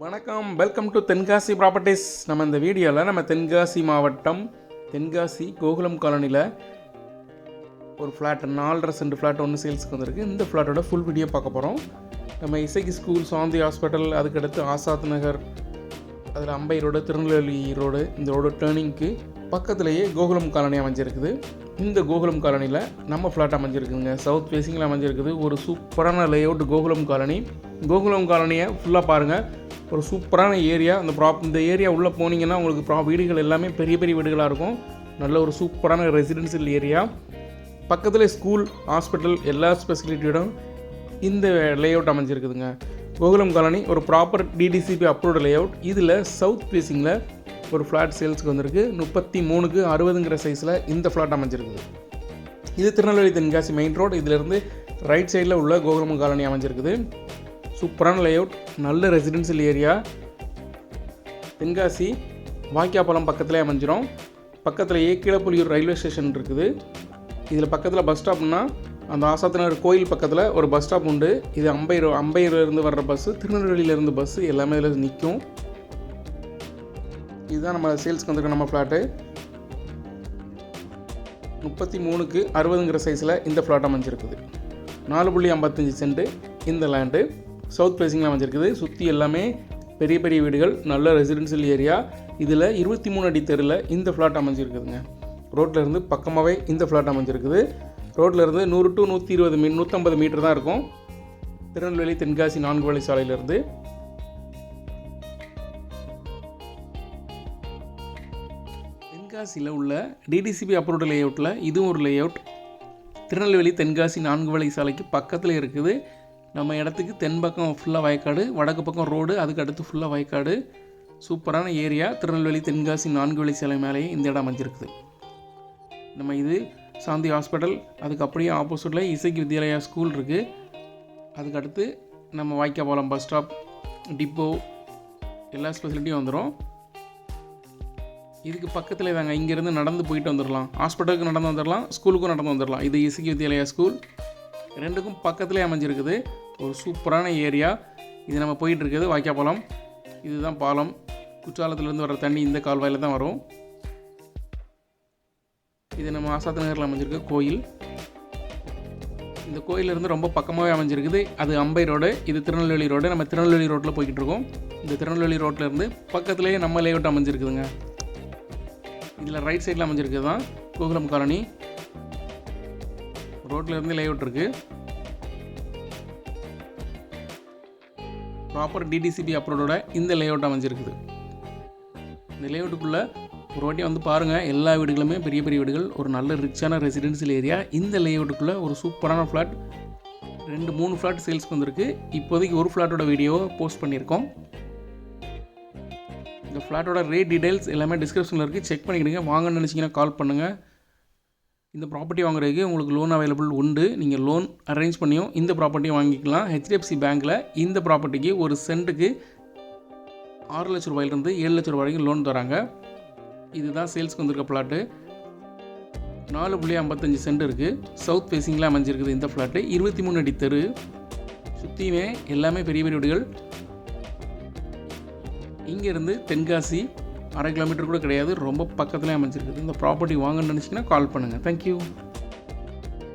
வணக்கம். Welcome to Tenkasi properties நம்ம இந்த வீடியோவில் நம்ம தென்காசி மாவட்டம் தென்காசி கோகுலம் காலனியில் ஒரு ஃப்ளாட் நாலரை சென்ட் ஃப்ளாட் ஒன்று சேல்ஸுக்கு வந்திருக்கு. இந்த ஃப்ளாட்டோட ஃபுல் வீடியோ பார்க்க போகிறோம் நம்ம இசைக்கு ஸ்கூல் சாந்தி ஹாஸ்பிட்டல் அதுக்கடுத்து ஆசாத் நகர் அதில் அம்பை ரோடு திருநெல்வேலி ரோடு இந்த ரோடு டேர்னிங்க்கு பக்கத்துலேயே கோகுலம் காலனி அமைஞ்சிருக்குது. இந்த கோகுலம் காலனியில் நம்ம ஃப்ளாட் அமைஞ்சிருக்குதுங்க. சவுத் ஃபேஸிங்கில் அமைஞ்சிருக்குது. ஒரு சூப்பரான லேஅவுட் கோகுலம் காலனி. கோகுலம் காலனியை ஃபுல்லாக பாருங்கள் ஒரு சூப்பரான ஏரியா. அந்த ப்ராப் இந்த ஏரியா உள்ளே போனீங்கன்னா உங்களுக்கு ப்ரா வீடுகள் எல்லாமே பெரிய பெரிய வீடுகளாக இருக்கும். நல்ல ஒரு சூப்பரான ரெசிடென்சியல் ஏரியா. பக்கத்தில் ஸ்கூல் ஹாஸ்பிட்டல் எல்லா ஸ்பெசிலிட்டியோடும் இந்த லேஅவுட் அமைஞ்சிருக்குதுங்க. கோகுலம் காலனி ஒரு ப்ராப்பர் டிடிசிபி அப்ரூவ்டு லேஅவுட் இதில் சவுத் ஃபேஸிங்கில் ஒரு ஃப்ளாட் சேல்ஸுக்கு வந்திருக்கு. முப்பத்தி மூணுக்கு அறுபதுங்கிற சைஸில் இந்த ஃப்ளாட் அமைஞ்சிருக்குது. இது திருநெல்வேலி தென்காசி மெயின் ரோடு இதிலிருந்து ரைட் சைடில் உள்ள கோகுலம் காலனி அமைஞ்சிருக்குது. சூப்பரான லேஅவுட் நல்ல ரெசிடென்சியல் ஏரியா தென்காசி வாய்க்காப்பாலம் பக்கத்துலேயே அமைஞ்சிரும். பக்கத்தில் கீழப்புலியூர் ரயில்வே ஸ்டேஷன் இருக்குது. இதில் பக்கத்தில் பஸ் ஸ்டாப்னா அந்த ஆசாத்தினர் கோயில் பக்கத்தில் ஒரு பஸ் ஸ்டாப் உண்டு. இது அம்பையர் அம்பையிலிருந்து வர்ற பஸ்ஸு திருநெல்வேலியிலேருந்து பஸ்ஸு எல்லாமே இதில் நிற்கும் இதுதான் நம்ம சேல்ஸ்க்கு வந்திருக்க நம்ம ஃப்ளாட்டு முப்பத்தி மூணுக்கு அறுபதுங்கிற சைஸில் இந்த ஃப்ளாட் அமைஞ்சிருக்குது. நாலு புள்ளி ஐம்பத்தஞ்சு சென்ட்டு இந்த லேண்டு சவுத் ஃபேஸிங்கில் அமைஞ்சிருக்குது. சுற்றி எல்லாமே பெரிய பெரிய வீடுகள் நல்ல ரெசிடென்ஷியல் ஏரியா இதில் இருபத்தி மூணு அடி தெருவில் இந்த ஃப்ளாட் அமைஞ்சிருக்குதுங்க. ரோட்டில் இருந்து பக்கமாகவே இந்த ஃப்ளாட் அமைஞ்சிருக்குது. ரோட்டில் இருந்து நூறு டு நூற்றி இருபது மீ நூற்றம்பது மீட்டர் தான் இருக்கும். திருநெல்வேலி தென்காசி நான்கு வழி சாலையிலேருந்து. தென்காசியில் உள்ள டிடிசிபி அப்ரூவ்டு லேஅவுட்டில் இதுவும் ஒரு லேஅவுட் திருநெல்வேலி தென்காசி நான்கு வழி சாலைக்கு பக்கத்தில் இருக்குது. நம்ம இடத்துக்கு தென் பக்கம் ஃபுல்லாக வயக்காடு வடக்கு பக்கம் ரோடு அதுக்கு அடுத்து ஃபுல்லாக வயக்காடு. சூப்பரான ஏரியா திருநெல்வேலி தென்காசி நான்கு வழி சிலை மேலேயே இந்த இடம் அமைஞ்சிருக்குது. நம்ம இது சாந்தி ஹாஸ்பிட்டல் அதுக்கு அப்படியே ஆப்போசிட்டில் இசைக்கு வித்யாலயா ஸ்கூல் இருக்குது அதுக்கு அடுத்து நம்ம வாய்க்காபாலம் பஸ் ஸ்டாப் டிப்போ எல்லா ஸ்பெசிலிட்டியும் வந்துடும் இதுக்கு பக்கத்தில் தாங்க இங்கேருந்து நடந்து போயிட்டு வந்துடலாம் ஹாஸ்பிட்டலுக்கு நடந்து வந்துடலாம் ஸ்கூலுக்கும் நடந்து வந்துடலாம் இது இசைக்கு வித்யாலயா ஸ்கூல் ரெண்டுக்கும் பக்கத்துலேயே அமைஞ்சிருக்குது. ஒரு சூப்பரான ஏரியா. இது நம்ம போயிட்டுருக்குது வாய்க்காப்பாலம் இதுதான் பாலம். குற்றாலத்துலேருந்து வர தண்ணி இந்த கால்வாயில் தான் வரும். இது நம்ம ஆசாத் நகரில் அமைஞ்சிருக்க கோயில். இந்த கோயிலிருந்து ரொம்ப பக்கமாகவே அமைஞ்சிருக்குது. அது அம்பை ரோடு. இது திருநெல்வேலி ரோடு. நம்ம திருநெல்வேலி ரோட்டில் போய்கிட்டு இருக்கோம் இந்த திருநெல்வேலி ரோட்டில் இருந்து பக்கத்துலேயே நம்ம லேஅவுட் அமைஞ்சிருக்குதுங்க. இதில் ரைட் சைடில் அமைஞ்சிருக்குது தான் கோகுலம் காலனி. ரோட்டில் இருந்து லேஅவுட் இருக்குது ப்ராப்பர் டிடிசிபி அப்ரோடோட இந்த லேஅவுட் அமைஞ்சிருக்குது. இந்த லேஅவுட்டுக்குள்ளே ஒரு வாட்டி வந்து பாருங்கள் எல்லா வீடுகளுமே பெரிய பெரிய வீடுகள் ஒரு நல்ல ரிச்சான ரெசிடென்சியல் ஏரியா இந்த லேஅவுட்டுக்குள்ளே ஒரு சூப்பரான ஃப்ளாட் ரெண்டு மூணு ஃப்ளாட் சேல்ஸ்க்கு வந்திருக்கு. இப்போதைக்கு ஒரு ஃப்ளாட்டோட வீடியோவை போஸ்ட் பண்ணியிருக்கோம். இந்த ஃப்ளாட்டோட ரேட் டீடைல்ஸ் எல்லாமே டிஸ்கிரிப்ஷனில் இருக்குது செக் பண்ணிக்கிடுங்க. வாங்கன்னு நினச்சிங்கன்னா கால் பண்ணுங்கள் இந்த ப்ராப்பர்ட்டி வாங்குறதுக்கு உங்களுக்கு லோன் அவைலபிள் உண்டு. நீங்கள் லோன் அரேஞ்ச் பண்ணியும் இந்த ப்ராப்பர்ட்டியும் வாங்கிக்கலாம். ஹெச்டிஎஃப்சி பேங்க்கில் இந்த ப்ராப்பர்ட்டிக்கு ஒரு சென்ட்டுக்கு ஆறு லட்ச ரூபாயிலிருந்து ஏழு லட்ச ரூபாய் வரைக்கும் லோன் தராங்க. இதுதான் சேல்ஸ்க்கு வந்திருக்க ஃப்ளாட்டு நாலு புள்ளி ஐம்பத்தஞ்சு சென்ட் இருக்குது சவுத் ஃபேஸிங்கில் அமைஞ்சிருக்குது இந்த ஃப்ளாட்டு இருபத்தி மூணு அடி தெரு. சுற்றியுமே எல்லாமே பெரிய பெரிய வீடுகள். இங்கேருந்து தென்காசி அரை கிலோமீட்டர் கூட கிடையாது. ரொம்ப பக்கத்துலேயே அமைஞ்சிருக்குது. இந்த ப்ராப்பர்ட்டி வாங்கன்னு நினச்சிங்கன்னா கால் பண்ணுங்கள் தேங்க்யூ